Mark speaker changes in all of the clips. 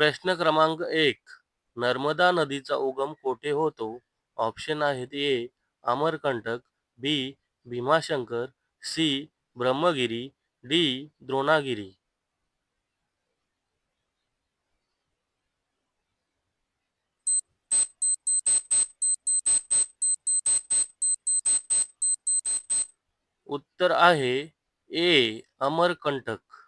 Speaker 1: प्रश्न क्रमांक एक. नर्मदा नदीचा उगम कोठे होतो? ऑप्शन आहेत A. Amarkantak B. Bhimashankar C. Brahmagiri D. Dronagiri. उत्तर आहे ए. अमरकंटक.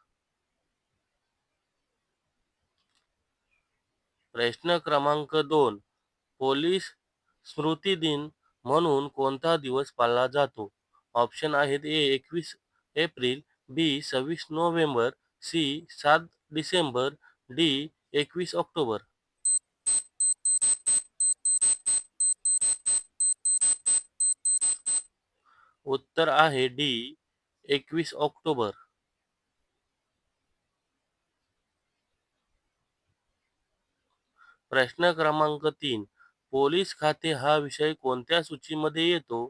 Speaker 1: प्रश्न क्रमांक दोन. पोलीस स्मृती दिन म्हणून कोणता दिवस पाळला जातो? ऑप्शन आहेत ए एकवीस एप्रिल बी सव्वीस नोव्हेंबर सी सात डिसेंबर डी एकवीस ऑक्टोबर. उत्तर आहे डी एकवीस ऑक्टोबर. प्रश्न क्रमांक तीन पोलीस खाते हा विषय कोणत्या सूचीमध्ये येतो?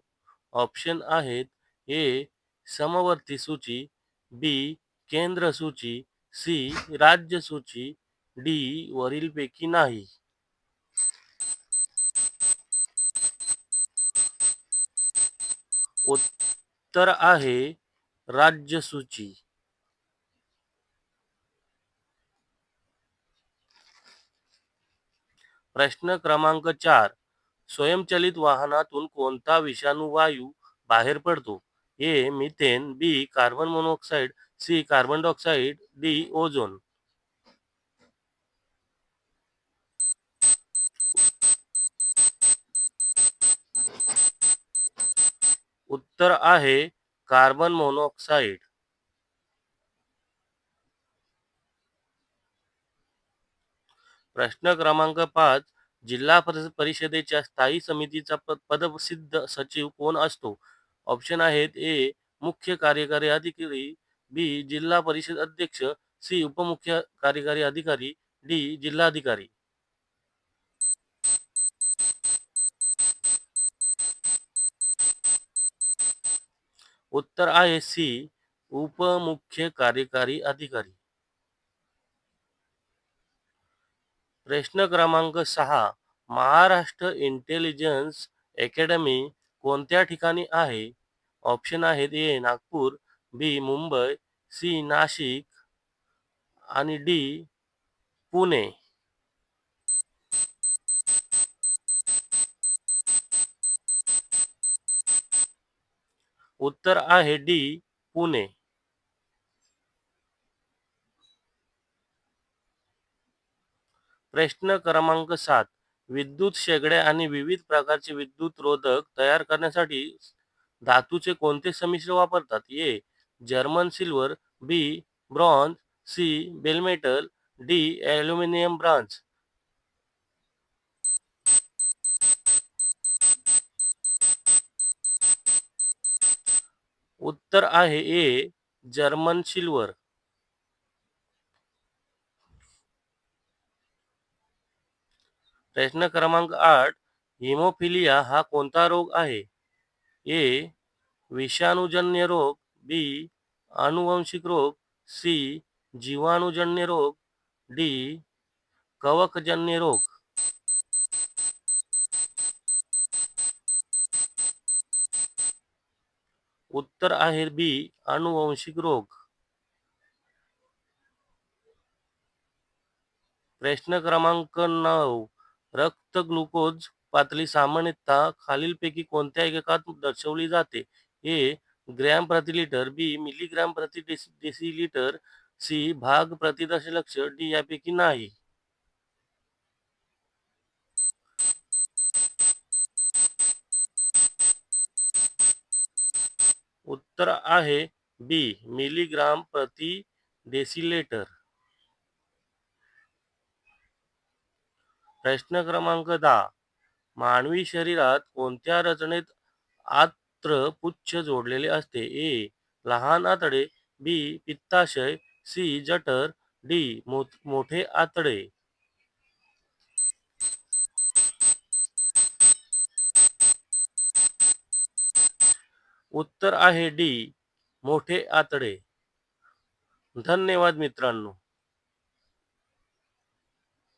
Speaker 1: ऑप्शन आहेत ए समवर्ती सूची बी केंद्र सूची सी राज्य सूची डी वरीलपैकी नाही. उत्तर आहे राज्य सूची. प्रश्न क्रमांक चार. स्वयंचलित वाहनातून कोणता विषाणू वायू बाहेर पडतो? A methane B carbon monoxide C carbon dioxide D ozone. उत्तर आहे कार्बन मोनॉक्साईड. प्रश्न क्रमांक पाच जिल्हा परिषदेच्या स्थायी समितीचा पदसिद्ध सचिव कोण असतो? ऑप्शन आहेत ए मुख्य कार्यकारी अधिकारी बी जिल्हा परिषद अध्यक्ष सी उपमुख्य कार्यकारी अधिकारी डी जिल्हाधिकारी. उत्तर आहे सी उपमुख्य कार्यकारी अधिकारी. प्रश्न क्रमांक सहा महाराष्ट्र इंटेलिजन्स अकॅडमी कोणत्या ठिकाणी आहे? ऑप्शन आहेत A Nagpur B Mumbai C Nashik आणि डी पुणे. उत्तर आहे डी पुणे. प्रश्न क्रमांक सात. विद्युत शेगड्या आणि विविध प्रकारचे विद्युत रोधक तयार करण्यासाठी धातूचे कोणते संमिश्र वापरतात? A. German silver B. Bronze C. Bell metal D. Aluminium bronze उत्तर आहे ए. German silver. प्रश्न क्रमांक आठ, हिमोफिलिया हा कोणता रोग आहे? ए, विषाणूजन्य रोग, बी, आनुवंशिक रोग, सी, जीवाणुजन्य रोग, डी, कवकजन्य रोग. उत्तर आहे बी अनुवंशिक रोग. प्रश्न क्रमांक नऊ रक्त ग्लुकोज पातळी सामान्यतः खालीलपैकी कोणत्या एककात दर्शवली जाते? ए, ग्रॅम प्रति लिटर, बी, मिलीग्रॅम प्रति डेसि, डेसिलिटर, सी, भाग प्रति दशलक्ष, डी यापैकी नाही. उत्तर आहे बी, मिलीग्राम प्रति डेसिलिटर. प्रश्न क्रमांक दहा. मानवी शरीरात कोणत्या रचनेत आत्र पुच्छ जोडलेले असते? ए. लहान आतडे. बी. पित्ताशय. सी. जठर. डी. मोठे आतडे. उत्तर आहे डी. मोठे आतडे. धन्यवाद मित्रांनो.